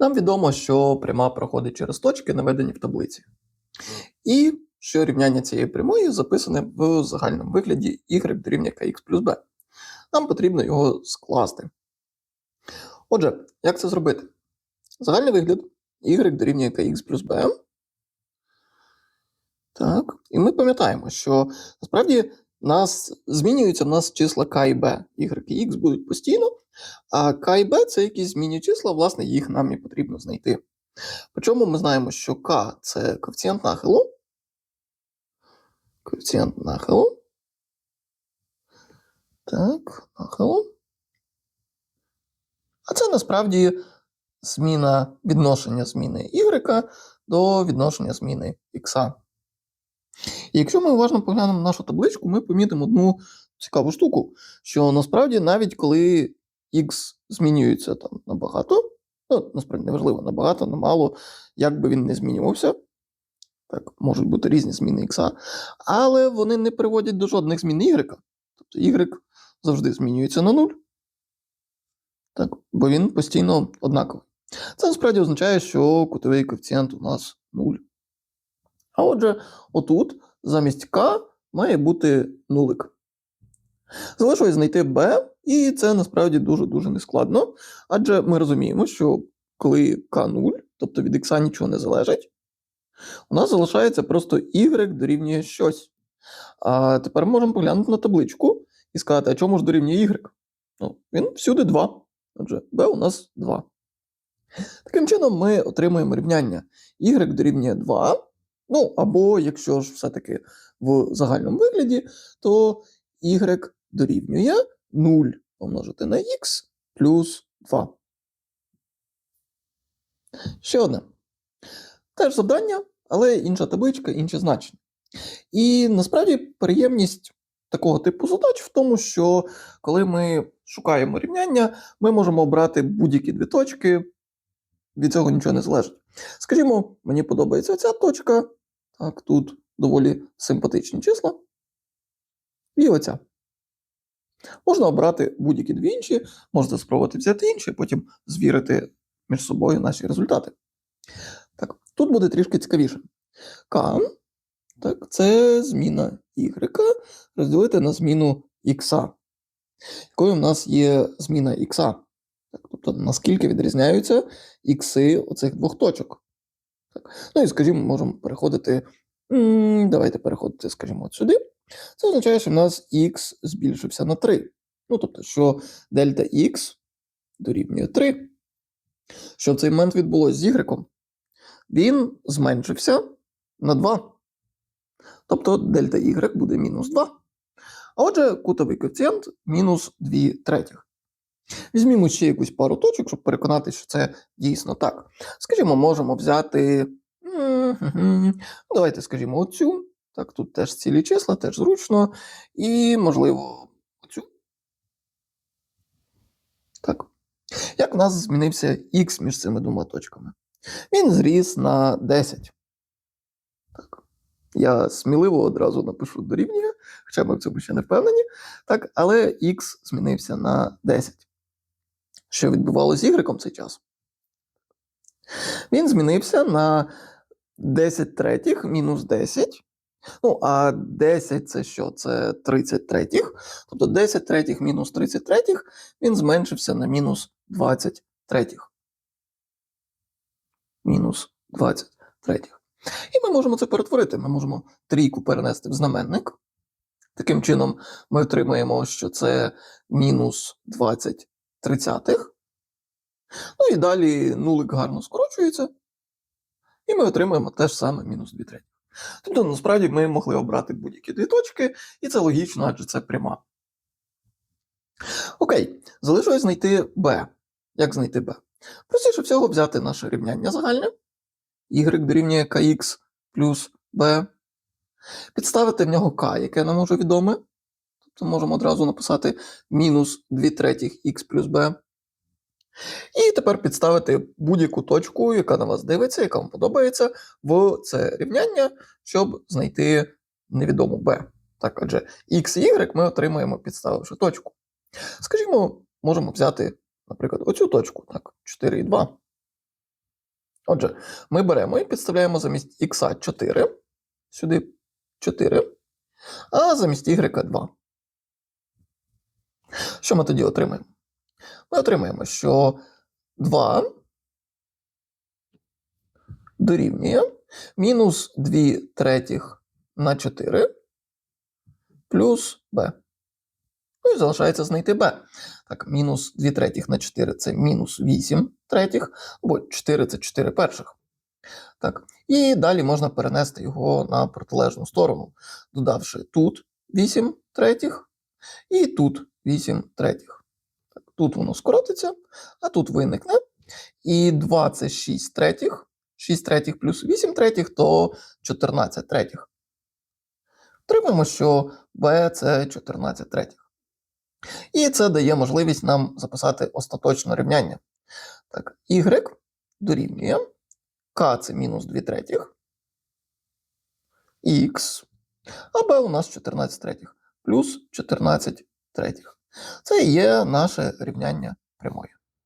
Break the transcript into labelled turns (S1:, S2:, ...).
S1: Нам відомо, що пряма проходить через точки, наведені в таблиці. І що рівняння цієї прямої записане в загальному вигляді y дорівнює kx плюс b. Нам потрібно його скласти. Отже, як це зробити? Загальний вигляд y дорівнює kx плюс b. Так, і ми пам'ятаємо, що насправді нас змінюються в нас числа k і b. y і x будуть постійно, а k і b це якісь змінні числа, власне, їх нам і потрібно знайти. Причому ми знаємо, що k це коефіцієнт нахилу. Коефіцієнт нахилу. Так, нахилу. А це насправді зміна відношення зміни y до відношення зміни x. І якщо ми уважно поглянемо на нашу табличку, ми помітимо одну цікаву штуку, що насправді навіть коли x змінюється там набагато, ну, насправді неважливо, набагато, на мало, як би він не змінювався, так, можуть бути різні зміни x, але вони не приводять до жодних змін y. Тобто y завжди змінюється на 0. Так, бо він постійно однаковий. Це насправді означає, що кутовий коефіцієнт у нас 0. А отже, отут замість k має бути нулик. Залишилось знайти b, і це насправді дуже-дуже нескладно, адже ми розуміємо, що коли k 0, тобто від x нічого не залежить, у нас залишається просто y дорівнює щось. А тепер можемо поглянути на табличку і сказати, а чому ж дорівнює y? Ну, він всюди 2. Отже, b у нас 2. Таким чином, ми отримуємо рівняння y дорівнює 2. Ну, або, якщо ж все-таки в загальному вигляді, то y дорівнює 0 помножити на x плюс 2. Ще одне. Теж завдання, але інша табличка, інші значення. І насправді приємність такого типу задач в тому, що коли ми шукаємо рівняння, ми можемо обрати будь-які дві точки, від цього нічого не залежить. Скажімо, мені подобається ця точка, так, тут доволі симпатичні числа. І оця. Можна обрати будь-які дві інші, можна спробувати взяти інші, потім звірити між собою наші результати. Так, тут буде трішки цікавіше. К так, це зміна y розділити на зміну x. Якою в нас є зміна x? Тобто, наскільки відрізняються ікси оцих двох точок. Так. Ну і, скажімо, можемо переходити. Давайте переходити, скажімо, от сюди. Це означає, що в нас х збільшився на 3. Ну, тобто, що дельта х дорівнює 3. Що в цей момент відбулося з y? Він зменшився на 2. Тобто дельта y буде мінус 2. А отже, кутовий коефіцієнт мінус 2 третіх. Візьмімо ще якусь пару точок, щоб переконатися, що це дійсно так. Скажімо, можемо взяти. Давайте, скажімо, оцю. Так, тут теж цілі числа, теж зручно. І, можливо, оцю. Так. Як в нас змінився х між цими двома точками? Він зріс на 10. Так. Я сміливо одразу напишу дорівнює, хоча ми в цьому ще не впевнені. Так, але х змінився на 10. Що відбувалося з y цей час? Він змінився на 10 третіх мінус 10. Ну, а 10 це що? Це 30 третіх. Тобто 10 третіх мінус 30 третіх він зменшився на мінус 20 третіх. Мінус 20 третіх. І ми можемо це перетворити. Ми можемо трійку перенести в знаменник. Таким чином, ми отримаємо, що це мінус 20 тридцятих. Ну і далі нулик гарно скорочується. І ми отримаємо те ж саме мінус 2 треті. Тобто, насправді, ми могли обрати будь-які дві точки, і це логічно, адже це пряма. Окей, залишилось знайти b. Як знайти b? Простіше всього взяти наше рівняння загальне. y дорівнює kx плюс b. Підставити в нього k, яке нам уже відоме. Тобто можемо одразу написати мінус 2 третіх х плюс b. І тепер підставити будь-яку точку, яка на вас дивиться, яка вам подобається, в це рівняння, щоб знайти невідому b. Так, адже x і y ми отримаємо, підставивши точку. Скажімо, можемо взяти, наприклад, оцю точку, так, 4 і 2. Отже, ми беремо і підставляємо замість х 4, сюди 4, а замість y 2. Що ми тоді отримаємо? Ми отримаємо, що 2 дорівнює мінус 2 третіх на 4 плюс b. Ну і залишається знайти b. Так, мінус 2 третіх на 4 це мінус 8 третіх, бо 4 це 4 перших. Так, і далі можна перенести його на протилежну сторону, додавши тут 8 третіх і тут 8 третіх. Тут воно скоротиться, а тут виникне. І 2 це 6 третіх. 6 третіх плюс 8 третіх то 14 третіх. Отримаємо, що b це 14 третіх. І це дає можливість нам записати остаточне рівняння. Так, y дорівнює k це мінус 2 третіх, x, а b у нас 14 третіх, плюс 14 третіх. Це і є наше рівняння прямої.